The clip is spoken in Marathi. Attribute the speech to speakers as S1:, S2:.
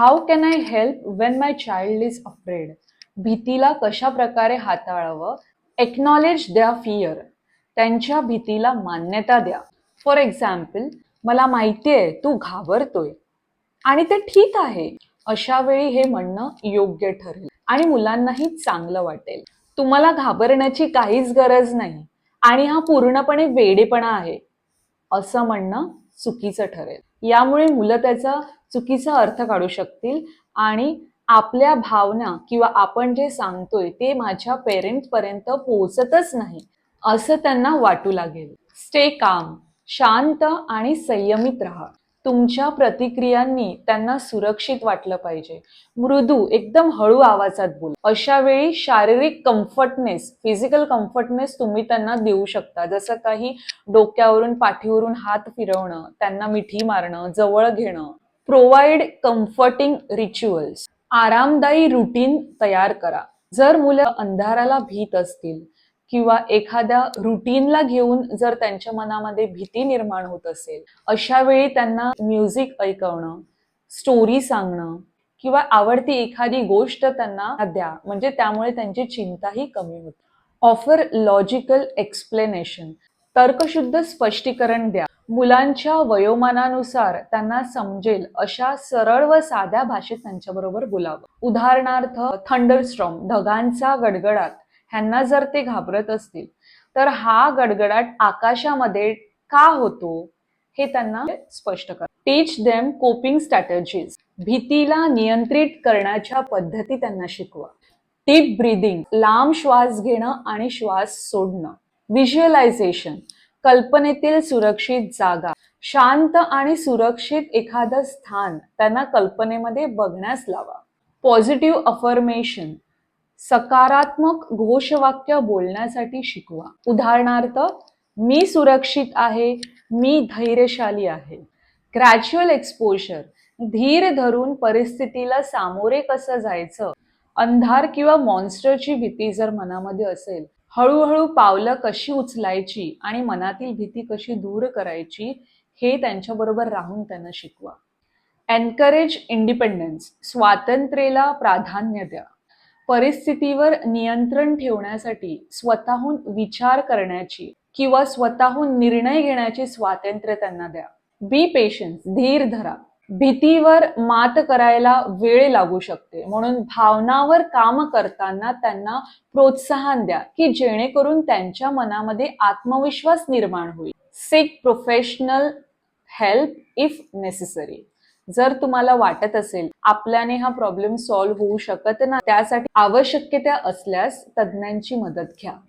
S1: How can I help when my child is afraid भीतीला कशा प्रकारे हाताळावं? एक्नॉलेज द्या फिअर त्यांच्या भीतीला मान्यता द्या. फॉर एक्झाम्पल मला माहिती आहे तू घाबरतोय. आणि ते ठीक आहे. अशा वेळी हे म्हणणं योग्य ठरेल. आणि मुलांनाही चांगलं वाटेल. तुम्हाला घाबरण्याची काहीच गरज नाही. आणि हा पूर्णपणे वेडेपणा आहे. असं म्हणणं चुकीचं ठरेल. यामुळे मुलं त्याचा चुकीचा अर्थ काढू शकतील आणि आपल्या भावना किंवा आपण जे सांगतोय ते माझ्या पेरेंट्सपर्यंत पोहोचतच नाही असं त्यांना वाटू लागेल. स्टे काम शांत आणि संयमित राहा. तुमच्या प्रतिक्रियांनी त्यांना सुरक्षित वाटलं पाहिजे. मृदू एकदम हळू आवाजात बोल अशा वेळी शारीरिक कम्फर्टनेस फिजिकल कम्फर्टनेस तुम्ही त्यांना देऊ शकता. जसं काही डोक्यावरून पाठीवरून हात फिरवणं त्यांना मिठी मारणं जवळ घेणं. प्रोव्हाइड कम्फर्टिंग रिच्युअल्स आरामदायी रुटीन तयार करा. जर मुलं अंधाराला भीत असतील किंवा एखाद्या रुटीनला घेऊन जर त्यांच्या मनामध्ये भीती निर्माण होत असेल अशा वेळी त्यांना म्युझिक ऐकवणं स्टोरी सांगणं किंवा आवडती एखादी गोष्ट त्यांना द्या म्हणजे त्यामुळे त्यांची चिंताही कमी होते. ऑफर लॉजिकल एक्सप्लेनेशन तर्कशुद्ध स्पष्टीकरण द्या. मुलांच्या वयोमानानुसार त्यांना समजेल अशा सरळ व साध्या भाषेत त्यांच्याबरोबर बोलावं. उदाहरणार्थ थंडरस्ट्रॉम ढगांचा गडगडाट ह्यांना जर ते घाबरत असतील तर हा गडगडाट आकाशामध्ये का होतो हे त्यांना स्पष्ट करा. टीच देम कोपिंग स्ट्रॅटेजीज भीतीला नियंत्रित करण्याच्या पद्धती त्यांना शिकवा. डीप ब्रीदिंग लांब श्वास घेणं आणि श्वास सोडणं. व्हिज्युअलायझेशन कल्पनेतील सुरक्षित जागा. शांत आणि सुरक्षित एखादं स्थान त्यांना कल्पनेमध्ये बघण्यास लावा. पॉझिटिव्ह अफर्मेशन सकारात्मक घोषवाक्य बोलण्यासाठी शिकवा. उदाहरणार्थ मी सुरक्षित आहे मी धैर्यशाली आहे. ग्रॅज्युअल एक्सपोजर धीर धरून परिस्थितीला सामोरे कसं जायचं? अंधार किंवा मॉन्स्टरची भीती जर मनामध्ये असेल हळूहळू पावलं कशी उचलायची आणि मनातील भीती कशी दूर करायची हे त्यांच्याबरोबर राहून त्यांना शिकवा. एनकरेज इंडिपेंडन्स स्वातंत्र्याला प्राधान्य द्या. परिस्थितीवर नियंत्रण ठेवण्यासाठी स्वतःहून विचार करण्याची किंवा स्वतःहून निर्णय घेण्याची स्वातंत्र्य त्यांना द्या. बी पेशन्स धीर धरा. भीतीवर मात करायला वेळ लागू शकते. म्हणून भावनावर काम करताना त्यांना प्रोत्साहन द्या की जेणेकरून त्यांच्या मनामध्ये आत्मविश्वास निर्माण होईल. Seek professional help if necessary जर तुम्हाला वाटत असेल आपल्याने हा प्रॉब्लेम सॉल्व्ह होऊ शकत ना त्यासाठी आवश्यकता असल्यास तज्ज्ञांची मदत घ्या.